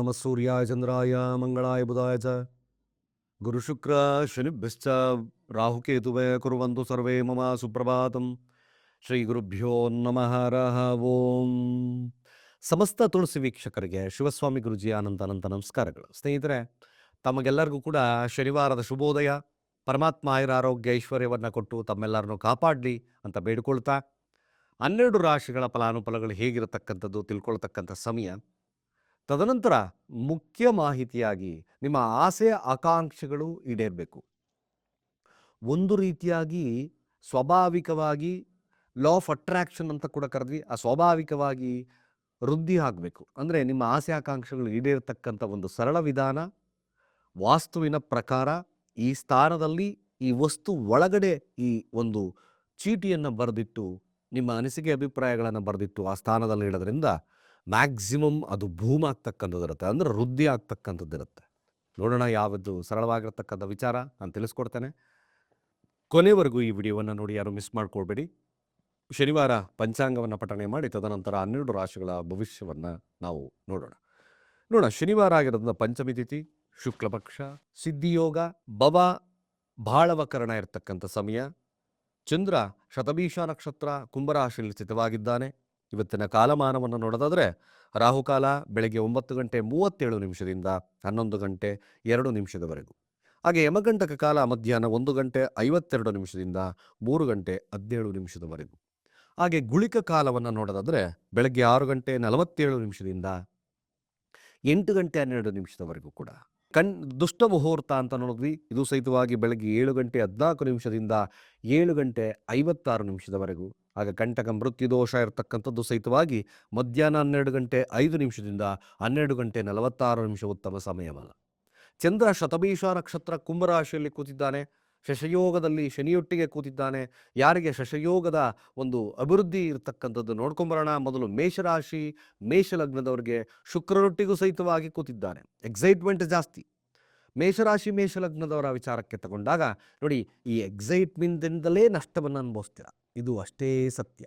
ನಮಃ ಸೂರ್ಯಾಯ ಚಂದ್ರಾಯ ಮಂಗಳಾಯ ಬುಧಾಯ ಚ ಗುರುಶುಕ್ರ ಶನಿಭ್ಯಶ್ಚ ರಾಹುಕೇತುವೆ ಕುರುವಂತು ಸರ್ವೇ ಮಮ ಸುಪ್ರಭಾತಂ ಶ್ರೀ ಗುರುಭ್ಯೋ ನಮಃ ರಹ ಓಂ ಸಮಸ್ತ ತುಳಸಿ ವೀಕ್ಷಕರಿಗೆ ಶಿವಸ್ವಾಮಿ ಗುರುಜಿ ಅನಂತ ಅನಂತ ನಮಸ್ಕಾರಗಳು. ಸ್ನೇಹಿತರೆ, ತಮಗೆಲ್ಲರಿಗೂ ಕೂಡ ಶನಿವಾರದ ಶುಭೋದಯ. ಪರಮಾತ್ಮ ಆಯುರ ಆರೋಗ್ಯ, ಐಶ್ವರ್ಯವನ್ನು ಕೊಟ್ಟು ತಮ್ಮೆಲ್ಲರನ್ನು ಕಾಪಾಡಲಿ ಅಂತ ಬೇಡಿಕೊಳ್ತಾ, ಹನ್ನೆರಡು ರಾಶಿಗಳ ಫಲಾನುಫಲಗಳು ಹೇಗಿರತಕ್ಕಂಥದ್ದು ತಿಳ್ಕೊಳ್ತಕ್ಕಂಥ ಸಮಯ. ತದನಂತರ ಮುಖ್ಯ ಮಾಹಿತಿಯಾಗಿ ನಿಮ್ಮ ಆಸೆ ಆಕಾಂಕ್ಷೆಗಳು ಈಡೇರಬೇಕು. ಒಂದು ರೀತಿಯಾಗಿ ಸ್ವಾಭಾವಿಕವಾಗಿ ಲಾ ಆಫ್ ಅಟ್ರಾಕ್ಷನ್ ಅಂತ ಕೂಡ ಕರೆದ್ವಿ. ಆ ಸ್ವಾಭಾವಿಕವಾಗಿ ವೃದ್ಧಿ ಆಗಬೇಕು. ಅಂದರೆ ನಿಮ್ಮ ಆಸೆ ಆಕಾಂಕ್ಷೆಗಳು ಈಡೇರತಕ್ಕಂಥ ಒಂದು ಸರಳ ವಿಧಾನ, ವಾಸ್ತುವಿನ ಪ್ರಕಾರ ಈ ಸ್ಥಾನದಲ್ಲಿ ಈ ವಸ್ತು ಒಳಗಡೆ ಈ ಒಂದು ಚೀಟಿಯನ್ನು ಬರೆದಿಟ್ಟು ನಿಮ್ಮ ಅನಿಸಿಕೆ ಅಭಿಪ್ರಾಯಗಳನ್ನು ಬರೆದಿಟ್ಟು ಆ ಸ್ಥಾನದಲ್ಲಿ ಇಡೋದ್ರಿಂದ ಮ್ಯಾಕ್ಸಿಮಮ್ ಅದು ಭೂಮ್ ಆಗ್ತಕ್ಕಂಥದ್ದು ಇರುತ್ತೆ. ಅಂದರೆ ವೃದ್ಧಿ ಆಗ್ತಕ್ಕಂಥದ್ದು ಇರುತ್ತೆ. ನೋಡೋಣ ಯಾವುದು ಸರಳವಾಗಿರ್ತಕ್ಕಂಥ ವಿಚಾರ ನಾನು ತಿಳಿಸ್ಕೊಡ್ತೇನೆ. ಕೊನೆವರೆಗೂ ಈ ವಿಡಿಯೋವನ್ನು ನೋಡಿ ಯಾರು ಮಿಸ್ ಮಾಡ್ಕೊಳ್ಬೇಡಿ. ಶನಿವಾರ ಪಂಚಾಂಗವನ್ನು ಪಠಣೆ ಮಾಡಿ, ತದನಂತರ ಹನ್ನೆರಡು ರಾಶಿಗಳ ಭವಿಷ್ಯವನ್ನು ನಾವು ನೋಡೋಣ. ನೋಡೋಣ, ಶನಿವಾರ ಆಗಿರೋದ್ರಿಂದ ಪಂಚಮಿ ತಿಥಿ ಶುಕ್ಲಪಕ್ಷ ಸಿದ್ಧಿಯೋಗ ಬವ ಬಾಳವಕರಣ ಇರತಕ್ಕಂಥ ಸಮಯ. ಚಂದ್ರ ಶತಭೀಷ ನಕ್ಷತ್ರ ಕುಂಭರಾಶಿಯಲ್ಲಿ ಸ್ಥಿತವಾಗಿದ್ದಾನೆ. ಇವತ್ತಿನ ಕಾಲಮಾನವನ್ನು ನೋಡೋದಾದರೆ ರಾಹುಕಾಲ ಬೆಳಗ್ಗೆ ಒಂಬತ್ತು ಗಂಟೆ ಮೂವತ್ತೇಳು ನಿಮಿಷದಿಂದ ಹನ್ನೊಂದು ಗಂಟೆ ಎರಡು ನಿಮಿಷದವರೆಗೂ. ಹಾಗೆ ಯಮಗಂಟಕ ಕಾಲ ಮಧ್ಯಾಹ್ನ ಒಂದು ಗಂಟೆ ಐವತ್ತೆರಡು ನಿಮಿಷದಿಂದ ಮೂರು ಗಂಟೆ ಹದಿನೇಳು ನಿಮಿಷದವರೆಗೂ. ಹಾಗೆ ಗುಳಿಕ ಕಾಲವನ್ನು ನೋಡೋದಾದರೆ ಬೆಳಗ್ಗೆ ಆರು ಗಂಟೆ ನಲವತ್ತೇಳು ನಿಮಿಷದಿಂದ ಎಂಟು ಗಂಟೆ ಹನ್ನೆರಡು ನಿಮಿಷದವರೆಗೂ ಕೂಡ. ಕಣ್, ದುಷ್ಟ ಮುಹೂರ್ತ ಅಂತ ನೋಡಿದ್ವಿ. ಇದು ಸಹಿತವಾಗಿ ಬೆಳಗ್ಗೆ ಏಳು ಗಂಟೆ ಹದಿನಾಲ್ಕು ನಿಮಿಷದಿಂದ ಏಳು ಗಂಟೆ ಐವತ್ತಾರು ನಿಮಿಷದವರೆಗೂ. ಆಗ ಕಂಟಕ ಮೃತ್ಯು ದೋಷ ಇರತಕ್ಕಂಥದ್ದು ಸಹಿತವಾಗಿ ಮಧ್ಯಾಹ್ನ ಹನ್ನೆರಡು ಗಂಟೆ ಐದು ನಿಮಿಷದಿಂದ ಹನ್ನೆರಡು ಗಂಟೆ ನಲವತ್ತಾರು ನಿಮಿಷ ಉತ್ತಮ ಸಮಯವಲ್ಲ ಚಂದ್ರ ಶತಭೀಷ ನಕ್ಷತ್ರ ಕುಂಭರಾಶಿಯಲ್ಲಿ ಕೂತಿದ್ದಾನೆ. ಶಶಯೋಗದಲ್ಲಿ ಶನಿಯೊಟ್ಟಿಗೆ ಕೂತಿದ್ದಾನೆ. ಯಾರಿಗೆ ಶಶಯೋಗದ ಒಂದು ಅಭಿವೃದ್ಧಿ ಇರತಕ್ಕಂಥದ್ದು ನೋಡ್ಕೊಂಬರೋಣ ಮೊದಲು ಮೇಷರಾಶಿ, ಮೇಷಲಗ್ನದವರಿಗೆ ಶುಕ್ರರೊಟ್ಟಿಗೂ ಸಹಿತವಾಗಿ ಕೂತಿದ್ದಾನೆ. ಎಕ್ಸೈಟ್ಮೆಂಟ್ ಜಾಸ್ತಿ. ಮೇಷರಾಶಿ, ಮೇಷಲಗ್ನದವರ ವಿಚಾರಕ್ಕೆ ತಗೊಂಡಾಗ ನೋಡಿ ಈ ಎಕ್ಸೈಟ್ಮೆಂಟ್ದಿಂದಲೇ ನಷ್ಟವನ್ನು ಅನುಭವಿಸ್ತೀರ? ಇದು ಅಷ್ಟೇ ಸತ್ಯ.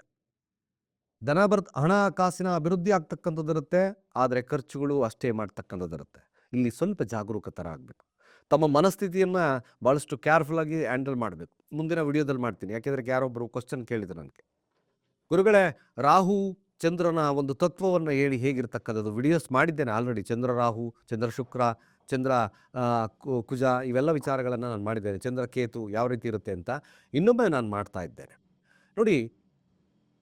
ದನ ಬರ್ ಹಣ ಕಾಸಿನ ಅಭಿವೃದ್ಧಿ ಆಗ್ತಕ್ಕಂಥದ್ದಿರುತ್ತೆ ಆದರೆ ಖರ್ಚುಗಳು ಅಷ್ಟೇ ಮಾಡ್ತಕ್ಕಂಥದ್ದಿರುತ್ತೆ ಇಲ್ಲಿ ಸ್ವಲ್ಪ ಜಾಗರೂಕತರ ಆಗಬೇಕು. ತಮ್ಮ ಮನಸ್ಥಿತಿಯನ್ನು ಭಾಳಷ್ಟು ಕೇರ್ಫುಲ್ಲಾಗಿ ಹ್ಯಾಂಡಲ್ ಮಾಡಬೇಕು. ಮುಂದಿನ ವಿಡಿಯೋದಲ್ಲಿ ಮಾಡ್ತೀನಿ. ಯಾಕೆಂದರೆ ಯಾರೊಬ್ಬರು ಕ್ವಶನ್ ಕೇಳಿದ್ರು ನನಗೆ. ಗುರುಗಳೇ, ರಾಹು, ಚಂದ್ರನ ಒಂದು ತತ್ವವನ್ನು ಹೇಳಿ ಹೇಗಿರ್ತಕ್ಕಂಥದ್ದು ವಿಡಿಯೋಸ್ ಮಾಡಿದ್ದೇನೆ ಆಲ್ರೆಡಿ ಚಂದ್ರ, ರಾಹು, ಚಂದ್ರ, ಶುಕ್ರ, ಚಂದ್ರ ಕುಜ, ಇವೆಲ್ಲ ವಿಚಾರಗಳನ್ನು ನಾನು ಮಾಡಿದ್ದೇನೆ. ಚಂದ್ರ, ಕೇತು ಯಾವ ರೀತಿ ಇರುತ್ತೆ ಅಂತ ಇನ್ನೊಮ್ಮೆ ನಾನು ಮಾಡ್ತಾ ಇದ್ದೇನೆ. ನೋಡಿ,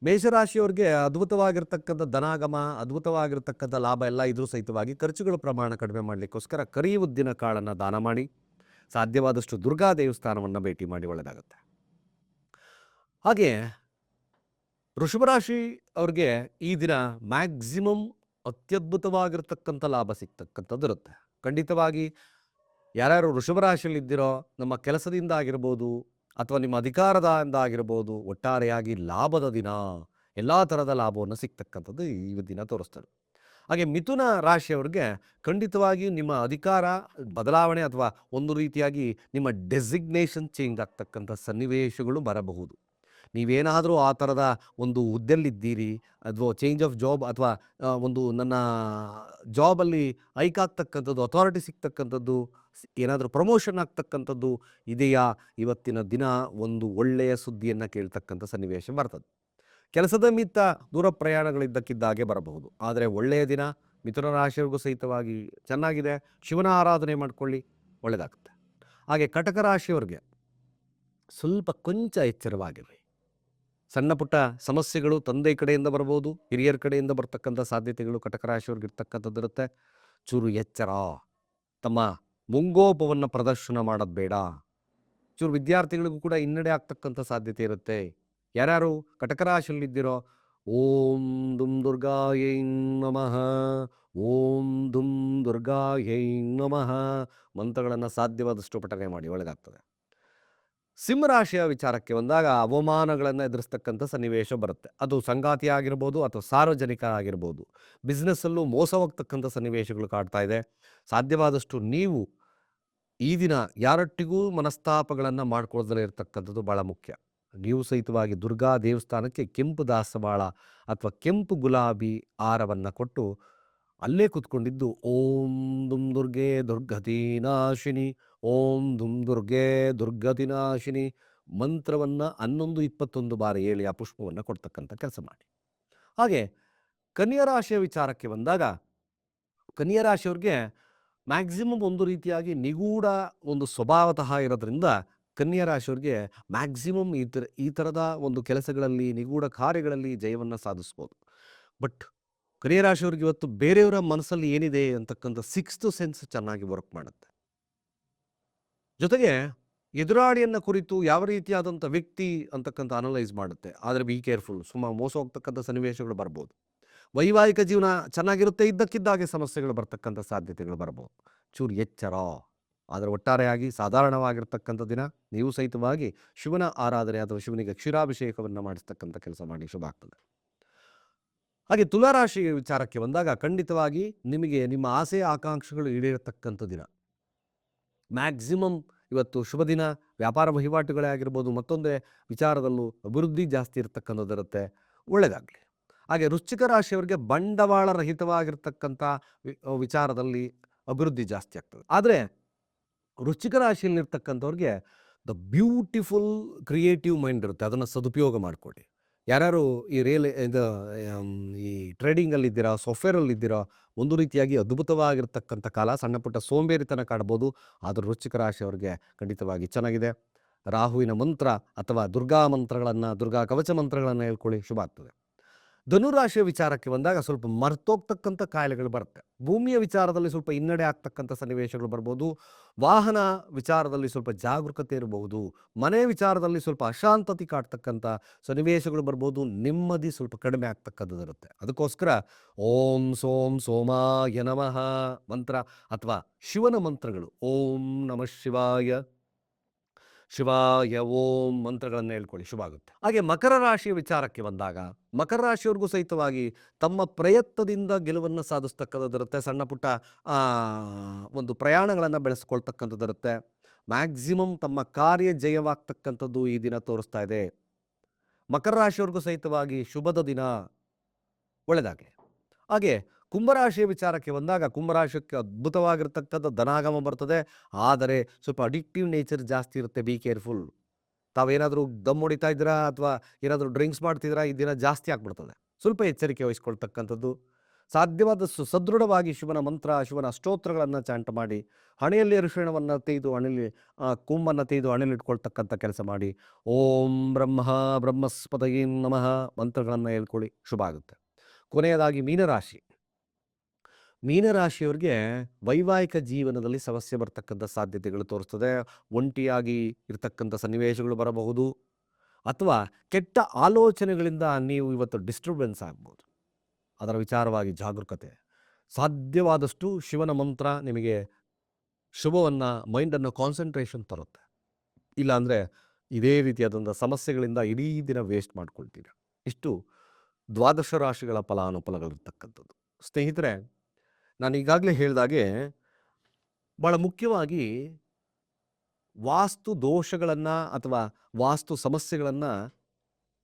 ಮೇಷರಾಶಿಯವ್ರಿಗೆ ಅದ್ಭುತವಾಗಿರ್ತಕ್ಕಂಥ ಧನಾಗಮ, ಅದ್ಭುತವಾಗಿರ್ತಕ್ಕಂಥ ಲಾಭ ಎಲ್ಲ ಇದ್ರೂ ಸಹಿತವಾಗಿ ಖರ್ಚುಗಳ ಪ್ರಮಾಣ ಕಡಿಮೆ ಮಾಡಲಿಕ್ಕೋಸ್ಕರ ಕರಿ ಉದ್ದಿನ ಕಾಳನ್ನು ದಾನ ಮಾಡಿ, ಸಾಧ್ಯವಾದಷ್ಟು ದುರ್ಗಾ ದೇವಸ್ಥಾನವನ್ನು ಭೇಟಿ ಮಾಡಿ ಒಳ್ಳೆಯದಾಗುತ್ತೆ. ಹಾಗೆ ವೃಷಭರಾಶಿ ಅವ್ರಿಗೆ ಈ ದಿನ ಮ್ಯಾಕ್ಸಿಮಮ್ ಅತ್ಯದ್ಭುತವಾಗಿರ್ತಕ್ಕಂಥ ಲಾಭ ಸಿಗ್ತಕ್ಕಂಥದ್ದು ಇರುತ್ತೆ. ಖಂಡಿತವಾಗಿ ಯಾರ್ಯಾರು ವೃಷಭರಾಶಿಯಲ್ಲಿದ್ದೀರೋ, ನಮ್ಮ ಕೆಲಸದಿಂದ ಆಗಿರ್ಬೋದು ಅಥವಾ ನಿಮ್ಮ ಅಧಿಕಾರದ ಆಗಿರ್ಬೋದು ಒಟ್ಟಾರೆಯಾಗಿ ಲಾಭದ ದಿನ, ಎಲ್ಲ ಥರದ ಲಾಭವನ್ನು ಸಿಗ್ತಕ್ಕಂಥದ್ದು ಈ ದಿನ ತೋರಿಸ್ತಾರೆ ಹಾಗೆ ಮಿಥುನ ರಾಶಿಯವ್ರಿಗೆ ಖಂಡಿತವಾಗಿಯೂ ನಿಮ್ಮ ಅಧಿಕಾರ ಬದಲಾವಣೆ ಅಥವಾ ಒಂದು ರೀತಿಯಾಗಿ ನಿಮ್ಮ ಡೆಸಿಗ್ನೇಷನ್ ಚೇಂಜ್ ಆಗ್ತಕ್ಕಂಥ ಸನ್ನಿವೇಶಗಳು ಬರಬಹುದು. ನೀವೇನಾದರೂ ಆ ಥರದ ಒಂದು ಹುದ್ದೆಲ್ಲಿದ್ದೀರಿ ಅಥವಾ ಚೇಂಜ್ ಆಫ್ ಜಾಬ್ ಅಥವಾ ಒಂದು ನನ್ನ ಜಾಬಲ್ಲಿ ಐಕ್ ಆಗ್ತಕ್ಕಂಥದ್ದು ಅಥಾರಿಟಿ ಸಿಗ್ತಕ್ಕಂಥದ್ದು ಏನಾದರೂ ಪ್ರಮೋಷನ್ ಆಗ್ತಕ್ಕಂಥದ್ದು ಇದೆಯಾ? ಇವತ್ತಿನ ದಿನ ಒಂದು ಒಳ್ಳೆಯ ಸುದ್ದಿಯನ್ನು ಕೇಳ್ತಕ್ಕಂಥ ಸನ್ನಿವೇಶ ಬರ್ತದೆ. ಕೆಲಸದ ಮಿತ್ತ ದೂರ ಪ್ರಯಾಣಗಳಿದ್ದಕ್ಕಿದ್ದಾಗೆ ಬರಬಹುದು. ಆದರೆ ಒಳ್ಳೆಯ ದಿನ ಮಿಥುನ ರಾಶಿಯವರಿಗೂ ಸಹಿತವಾಗಿ ಚೆನ್ನಾಗಿದೆ. ಶಿವನ ಆರಾಧನೆ ಮಾಡ್ಕೊಳ್ಳಿ ಒಳ್ಳೆಯದಾಗುತ್ತೆ ಹಾಗೆ ಕಟಕ ರಾಶಿಯವರಿಗೆ ಸ್ವಲ್ಪ ಕೊಂಚ ಎಚ್ಚರವಾಗಿರಿ ಸಣ್ಣ ಪುಟ್ಟ ಸಮಸ್ಯೆಗಳು ತಂದೆ ಕಡೆಯಿಂದ ಬರ್ಬೋದು, ಹಿರಿಯರ ಕಡೆಯಿಂದ ಬರ್ತಕ್ಕಂಥ ಸಾಧ್ಯತೆಗಳು ಕಟಕ ರಾಶಿಯವ್ರಿಗೆ ಇರ್ತಕ್ಕಂಥದ್ದು ಇರುತ್ತೆ ಚೂರು ಎಚ್ಚರ. ತಮ್ಮ ಮುಂಗೋಪವನ್ನು ಪ್ರದರ್ಶನ ಮಾಡೋದು ಬೇಡ. ಚೂರು ವಿದ್ಯಾರ್ಥಿಗಳಿಗೂ ಕೂಡ ಹಿನ್ನಡೆ ಆಗ್ತಕ್ಕಂಥ ಸಾಧ್ಯತೆ ಇರುತ್ತೆ. ಯಾರ್ಯಾರು ಕಟಕ ರಾಶಿಯಲ್ಲಿದ್ದೀರೋ ಓಂ ದುಂ ದುರ್ಗಾಯೈ ನಮಃ, ಓಂ ದುಂ ದುರ್ಗಾಯೈ ನಮಃ, ಮಂತ್ರಗಳನ್ನು ಸಾಧ್ಯವಾದಷ್ಟು ಪಠನೆ ಮಾಡಿ ಒಳ್ಳೆಯದಾಗ್ತದೆ ಸಿಂಹರಾಶಿಯ ವಿಚಾರಕ್ಕೆ ಬಂದಾಗ ಅವಮಾನಗಳನ್ನು ಎದುರಿಸ್ತಕ್ಕಂಥ ಸನ್ನಿವೇಶ ಬರುತ್ತೆ. ಅದು ಸಂಗಾತಿ ಆಗಿರ್ಬೋದು ಅಥವಾ ಸಾರ್ವಜನಿಕ ಆಗಿರ್ಬೋದು. ಬಿಸ್ನೆಸ್ಸಲ್ಲೂ ಮೋಸ ಹೋಗ್ತಕ್ಕಂಥ ಸನ್ನಿವೇಶಗಳು ಕಾಡ್ತಾ ಇದೆ. ಸಾಧ್ಯವಾದಷ್ಟು ನೀವು ಈ ದಿನ ಯಾರೊಟ್ಟಿಗೂ ಮನಸ್ತಾಪಗಳನ್ನು ಮಾಡ್ಕೊಳ್ಳದಲ್ಲೇ ಇರತಕ್ಕಂಥದ್ದು ಭಾಳ ಮುಖ್ಯ. ನೀವು ಸಹಿತವಾಗಿ ದುರ್ಗಾ ದೇವಸ್ಥಾನಕ್ಕೆ ಕೆಂಪು ದಾಸವಾಳ ಅಥವಾ ಕೆಂಪು ಗುಲಾಬಿ ಹಾರವನ್ನು ಕೊಟ್ಟು ಅಲ್ಲೇ ಕೂತ್ಕೊಂಡಿದ್ದು, ಓಂ ದುಂ ದುರ್ಗೆ ದುರ್ಗತಿ ನಾಶಿನಿ, ಓಂ ದುಂ ದುರ್ಗೆ ದುರ್ಗತಿ ನಾಶಿನಿ, ಮಂತ್ರವನ್ನು ಹನ್ನೊಂದು ಇಪ್ಪತ್ತೊಂದು ಬಾರಿ ಹೇಳಿ ಆ ಪುಷ್ಪವನ್ನು ಕೊಡ್ತಕ್ಕಂಥ ಕೆಲಸ ಮಾಡಿ. ಹಾಗೆ ಕನ್ಯಾ ರಾಶಿಯ ವಿಚಾರಕ್ಕೆ ಬಂದಾಗ, ಕನ್ಯಾ ರಾಶಿಯವ್ರಿಗೆ ಮ್ಯಾಕ್ಸಿಮಮ್ ಒಂದು ರೀತಿಯಾಗಿ ನಿಗೂಢ ಒಂದು ಸ್ವಭಾವತಃ ಇರೋದ್ರಿಂದ ಕನ್ಯಾ ರಾಶಿಯವ್ರಿಗೆ ಮ್ಯಾಕ್ಸಿಮಮ್ ಈ ಥರ ಈ ಥರದ ಒಂದು ಕೆಲಸಗಳಲ್ಲಿ, ನಿಗೂಢ ಕಾರ್ಯಗಳಲ್ಲಿ ಜಯವನ್ನು ಸಾಧಿಸ್ಬೋದು. ಬಟ್ ಕನ್ಯಾ ರಾಶಿಯವ್ರಿಗೆ ಇವತ್ತು ಬೇರೆಯವರ ಮನಸ್ಸಲ್ಲಿ ಏನಿದೆ ಅಂತಕ್ಕಂಥ ಸಿಕ್ಸ್ತ್ ಸೆನ್ಸ್ ಚೆನ್ನಾಗಿ ವರ್ಕ್ ಮಾಡುತ್ತೆ. ಜೊತೆಗೆ ಎದುರಾಳಿಯನ್ನ ಕುರಿತು ಯಾವ ರೀತಿಯಾದಂಥ ವ್ಯಕ್ತಿ ಅಂತಕ್ಕಂಥ ಅನಲೈಸ್ ಮಾಡುತ್ತೆ. ಆದರೆ ಬಿ ಕೇರ್ಫುಲ್ ಸುಮ್ಮ ಮೋಸ ಹೋಗ್ತಕ್ಕಂಥ ಸನ್ನಿವೇಶಗಳು ಬರ್ಬೋದು. ವೈವಾಹಿಕ ಜೀವನ ಚೆನ್ನಾಗಿರುತ್ತೆ ಇದ್ದಕ್ಕಿದ್ದಾಗೆ ಸಮಸ್ಯೆಗಳು ಬರ್ತಕ್ಕಂಥ ಸಾಧ್ಯತೆಗಳು ಬರ್ಬೋದು. ಚೂರು ಎಚ್ಚರ, ಆದರೆ ಒಟ್ಟಾರೆಯಾಗಿ ಸಾಧಾರಣವಾಗಿರ್ತಕ್ಕಂಥ ದಿನ, ನೀವು ಸಹಿತವಾಗಿ ಶಿವನ ಆರಾಧನೆ ಅಥವಾ ಶಿವನಿಗೆ ಕ್ಷೀರಾಭಿಷೇಕವನ್ನು ಮಾಡಿಸ್ತಕ್ಕಂಥ ಕೆಲಸ ಮಾಡಿ ಶುಭ ಆಗ್ತದೆ. ಹಾಗೆ ತುಲಾರಾಶಿ ವಿಚಾರಕ್ಕೆ ಬಂದಾಗ ಖಂಡಿತವಾಗಿ ನಿಮಗೆ ನಿಮ್ಮ ಆಸೆ ಆಕಾಂಕ್ಷೆಗಳು ಈಡೇರತಕ್ಕಂಥ ದಿನ. ಮ್ಯಾಕ್ಸಿಮಮ್ ಇವತ್ತು ಶುಭ ದಿನ, ವ್ಯಾಪಾರ ವಹಿವಾಟುಗಳೇ ಆಗಿರ್ಬೋದು, ಮತ್ತೊಂದೇ ವಿಚಾರದಲ್ಲೂ ಅಭಿವೃದ್ಧಿ ಜಾಸ್ತಿ ಇರತಕ್ಕಂಥದ್ದಿರುತ್ತೆ ಒಳ್ಳೆಯದಾಗಲಿ ಹಾಗೆ ರುಚಿಕ ರಾಶಿಯವರಿಗೆ ಬಂಡವಾಳ ರಹಿತವಾಗಿರ್ತಕ್ಕಂಥ ವಿಚಾರದಲ್ಲಿ ಅಭಿವೃದ್ಧಿ ಜಾಸ್ತಿ ಆಗ್ತದೆ. ಆದರೆ ರುಚಿಕ ರಾಶಿಯಲ್ಲಿರ್ತಕ್ಕಂಥವ್ರಿಗೆ ದ ಬ್ಯೂಟಿಫುಲ್ ಕ್ರಿಯೇಟಿವ್ ಮೈಂಡ್ ಇರುತ್ತೆ, ಅದನ್ನು ಸದುಪಯೋಗ ಮಾಡಿಕೊಡಿ. ಯಾರ್ಯಾರು ಈ ರಿಯಲ್ ಇದು ಈ ಟ್ರೇಡಿಂಗಲ್ಲಿ ಇದ್ದೀರಾ ಸಾಫ್ಟ್ವೇರಲ್ಲಿ ಇದ್ದೀರಾ ಒಂದು ರೀತಿಯಾಗಿ ಅದ್ಭುತವಾಗಿರ್ತಕ್ಕಂಥ ಕಾಲ, ಸಣ್ಣ ಪುಟ್ಟ ಸೋಂಬೇರಿತನ ಕಾಡ್ಬೋದು ಆದರೂ ವೃಶ್ಚಿಕ ರಾಶಿಯವರಿಗೆ ಖಂಡಿತವಾಗಿ ಚೆನ್ನಾಗಿದೆ. ರಾಹುವಿನ ಮಂತ್ರ ಅಥವಾ ದುರ್ಗಾ ಮಂತ್ರಗಳನ್ನು, ದುರ್ಗಾ ಕವಚ ಮಂತ್ರಗಳನ್ನು ಹೇಳ್ಕೊಳ್ಳಿ. ಶುಭ ಆಗ್ತದೆ. ಧನುರಾಶಿಯ ವಿಚಾರಕ್ಕೆ ಬಂದಾಗ ಸ್ವಲ್ಪ ಮರ್ತೋಗ್ತಕ್ಕಂಥ ಕಾಯಿಲೆಗಳು ಬರುತ್ತೆ. ಭೂಮಿಯ ವಿಚಾರದಲ್ಲಿ ಸ್ವಲ್ಪ ಹಿನ್ನಡೆ ಆಗ್ತಕ್ಕಂಥ ಸನ್ನಿವೇಶಗಳು ಬರ್ಬೋದು. ವಾಹನ ವಿಚಾರದಲ್ಲಿ ಸ್ವಲ್ಪ ಜಾಗರೂಕತೆ ಇರಬಹುದು. ಮನೆ ವಿಚಾರದಲ್ಲಿ ಸ್ವಲ್ಪ ಅಶಾಂತತೆ ಕಾಡ್ತಕ್ಕಂಥ ಸನ್ನಿವೇಶಗಳು ಬರ್ಬೋದು. ನೆಮ್ಮದಿ ಸ್ವಲ್ಪ ಕಡಿಮೆ ಆಗ್ತಕ್ಕಂಥದ್ದು ಇರುತ್ತೆ. ಅದಕ್ಕೋಸ್ಕರ ಓಂ ಸೋಂ ಸೋಮಾಯ ನಮಃ ಮಂತ್ರ ಅಥವಾ ಶಿವನ ಮಂತ್ರಗಳು. ಓಂ ನಮಃ ಶಿವಾಯ. ಶಿವಾಯ ಓಂ ಮಂತ್ರಗಳನ್ನು ಹೇಳ್ಕೊಳ್ಳಿ, ಶುಭ ಆಗುತ್ತೆ. ಹಾಗೆ ಮಕರ ರಾಶಿಯ ವಿಚಾರಕ್ಕೆ ಬಂದಾಗ, ಮಕರ ರಾಶಿಯವ್ರಿಗೂ ಸಹಿತವಾಗಿ ತಮ್ಮ ಪ್ರಯತ್ನದಿಂದ ಗೆಲುವನ್ನು ಸಾಧಿಸ್ತಕ್ಕಂಥದ್ದಿರುತ್ತೆ ಸಣ್ಣ ಪುಟ್ಟ ಒಂದು ಪ್ರಯಾಣಗಳನ್ನು ಬೆಳೆಸ್ಕೊಳ್ತಕ್ಕಂಥದ್ದಿರುತ್ತೆ ಮ್ಯಾಕ್ಸಿಮಮ್ ತಮ್ಮ ಕಾರ್ಯ ಜಯವಾಗ್ತಕ್ಕಂಥದ್ದು ಈ ದಿನ ತೋರಿಸ್ತಾ ಇದೆ. ಮಕರ ರಾಶಿಯವ್ರಿಗೂ ಸಹಿತವಾಗಿ ಶುಭದ ದಿನ ಒಳ್ಳೆಯದಾಗಲಿ ಹಾಗೆ ಕುಂಭರಾಶಿಯ ವಿಚಾರಕ್ಕೆ ಬಂದಾಗ ಕುಂಭರಾಶಿಗೆ ಅದ್ಭುತವಾಗಿರ್ತಕ್ಕಂಥ ಧನಾಗಮ ಬರ್ತದೆ. ಆದರೆ ಸ್ವಲ್ಪ ಅಡಿಕ್ಟಿವ್ ನೇಚರ್ ಜಾಸ್ತಿ ಇರುತ್ತೆ. ಬಿ ಕೇರ್ಫುಲ್ ತಾವೇನಾದರೂ ದಮ್ ಹೊಡಿತಾ ಇದ್ದೀರಾ? ಅಥವಾ ಏನಾದರೂ ಡ್ರಿಂಕ್ಸ್ ಮಾಡ್ತಿದ್ದೀರಾ? ಈ ದಿನ ಜಾಸ್ತಿ ಆಗ್ಬಿಡ್ತದೆ. ಸ್ವಲ್ಪ ಎಚ್ಚರಿಕೆ ವಹಿಸ್ಕೊಳ್ತಕ್ಕಂಥದ್ದು. ಸಾಧ್ಯವಾದಷ್ಟು ಸದೃಢವಾಗಿ ಶಿವನ ಮಂತ್ರ, ಶಿವನ ಸ್ತೋತ್ರಗಳನ್ನು ಚಾಂಟ ಮಾಡಿ, ಹಣೆಯಲ್ಲಿ ಅರಿಶಿಣವನ್ನು ತೆಗೆದು ಹಣೆಯಲ್ಲಿ ಕುಂಬನ್ನು ತೆಗೆದು ಹಣೆಯಲ್ಲಿ ಇಟ್ಕೊಳ್ತಕ್ಕಂಥ ಕೆಲಸ ಮಾಡಿ. ಓಂ ಬ್ರಹ್ಮ ಬ್ರಹ್ಮಸ್ಪದಗಿ ನಮಃ. ಮಂತ್ರಗಳನ್ನು ಹೇಳ್ಕೊಳ್ಳಿ. ಶುಭ ಆಗುತ್ತೆ. ಕೊನೆಯದಾಗಿ ಮೀನರಾಶಿ. ಮೀನರಾಶಿಯವರಿಗೆ ವೈವಾಹಿಕ ಜೀವನದಲ್ಲಿ ಸಮಸ್ಯೆ ಬರ್ತಕ್ಕಂಥ ಸಾಧ್ಯತೆಗಳು ತೋರಿಸ್ತದೆ. ಒಂಟಿಯಾಗಿ ಇರತಕ್ಕಂಥ ಸನ್ನಿವೇಶಗಳು ಬರಬಹುದು. ಅಥವಾ ಕೆಟ್ಟ ಆಲೋಚನೆಗಳಿಂದ ನೀವು ಇವತ್ತು ಡಿಸ್ಟರ್ಬೆನ್ಸ್ ಆಗ್ಬೋದು. ಅದರ ವಿಚಾರವಾಗಿ ಜಾಗರೂಕತೆ. ಸಾಧ್ಯವಾದಷ್ಟು ಶಿವನ ಮಂತ್ರ ನಿಮಗೆ ಶುಭವನ್ನು ಮೈಂಡನ್ನು ಕಾನ್ಸಂಟ್ರೇಷನ್ ತರುತ್ತೆ. ಇಲ್ಲಾಂದರೆ ಇದೇ ರೀತಿಯಾದಂಥ ಸಮಸ್ಯೆಗಳಿಂದ ಇಡೀ ದಿನ ವೇಸ್ಟ್ ಮಾಡ್ಕೊಳ್ತೀರ. ಇಷ್ಟು ದ್ವಾದಶ ರಾಶಿಗಳ ಫಲಾನುಫಲಗಳಿರ್ತಕ್ಕಂಥದ್ದು. ಸ್ನೇಹಿತರೆ ನಾನು ಈಗಾಗಲೇ ಹೇಳಿದಾಗೆ ಭಾಳ ಮುಖ್ಯವಾಗಿ ವಾಸ್ತು ದೋಷಗಳನ್ನು ಅಥವಾ ವಾಸ್ತು ಸಮಸ್ಯೆಗಳನ್ನು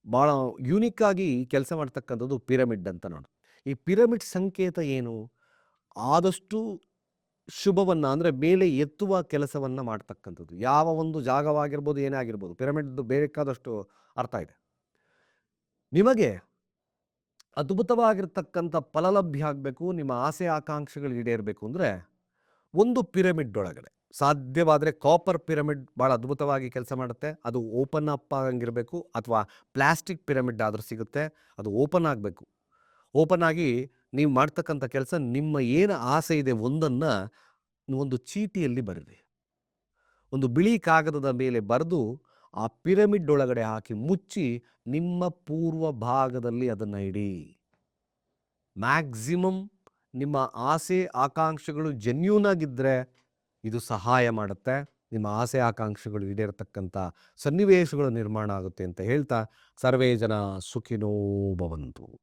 ಭಾಳ ಯೂನಿಕ್ ಆಗಿ ಕೆಲಸ ಮಾಡ್ತಕ್ಕಂಥದ್ದು ಪಿರಮಿಡ್ ಅಂತ ನೋಡಿ. ಈ ಪಿರಮಿಡ್ ಸಂಕೇತ ಏನು? ಆದಷ್ಟು ಶುಭವನ್ನು ಅಂದರೆ ಮೇಲೆ ಎತ್ತುವ ಕೆಲಸವನ್ನು ಮಾಡ್ತಕ್ಕಂಥದ್ದು. ಯಾವ ಒಂದು ಜಾಗವಾಗಿರ್ಬೋದು ಏನೇ ಆಗಿರ್ಬೋದು ಪಿರಮಿಡ್ದು ಬೇಕಾದಷ್ಟು ಅರ್ಥ ಇದೆ. ನಿಮಗೆ ಅದ್ಭುತವಾಗಿರ್ತಕ್ಕಂಥ ಫಲಲಭ್ಯ ಆಗಬೇಕು, ನಿಮ್ಮ ಆಸೆ ಆಕಾಂಕ್ಷೆಗಳು ಈಡೇರಬೇಕು ಅಂದರೆ, ಒಂದು ಪಿರಮಿಡ್ ಒಳಗಡೆ ಸಾಧ್ಯವಾದರೆ ಕಾಪರ್ ಪಿರಮಿಡ್ ಭಾಳ ಅದ್ಭುತವಾಗಿ ಕೆಲಸ ಮಾಡುತ್ತೆ. ಅದು ಓಪನ್ ಅಪ್ ಆಗಂಗಿರಬೇಕು ಅಥವಾ ಪ್ಲಾಸ್ಟಿಕ್ ಪಿರಮಿಡ್ ಆದರೂ ಸಿಗುತ್ತೆ, ಅದು ಓಪನ್ ಆಗಬೇಕು. ಓಪನ್ ಆಗಿ ನೀವು ಮಾಡ್ತಕ್ಕಂಥ ಕೆಲಸ ನಿಮ್ಮ ಏನು ಆಸೆ ಇದೆ ಒಂದನ್ನು ಒಂದು ಚೀಟಿಯಲ್ಲಿ ಬರೆದಿ ಒಂದು ಬಿಳಿ ಕಾಗದದ ಮೇಲೆ ಬರೆದು ಆ ಪಿರಮಿಡ್ ಒಳಗಡೆ ಹಾಕಿ ಮುಚ್ಚಿ ನಿಮ್ಮ ಪೂರ್ವ ಭಾಗದಲ್ಲಿ ಅದನ್ನು ಇಡಿ. ಮ್ಯಾಕ್ಸಿಮಮ್ ನಿಮ್ಮ ಆಸೆ ಆಕಾಂಕ್ಷೆಗಳು ಜೆನ್ಯೂನ್ ಆಗಿದ್ದರೆ ಇದು ಸಹಾಯ ಮಾಡುತ್ತೆ. ನಿಮ್ಮ ಆಸೆ ಆಕಾಂಕ್ಷೆಗಳು ಈಡೇರತಕ್ಕಂಥ ಸನ್ನಿವೇಶಗಳು ನಿರ್ಮಾಣ ಆಗುತ್ತೆ ಅಂತ ಹೇಳ್ತಾ, ಸರ್ವೇ ಜನ ಸುಖಿನೋ ಭವಂತು.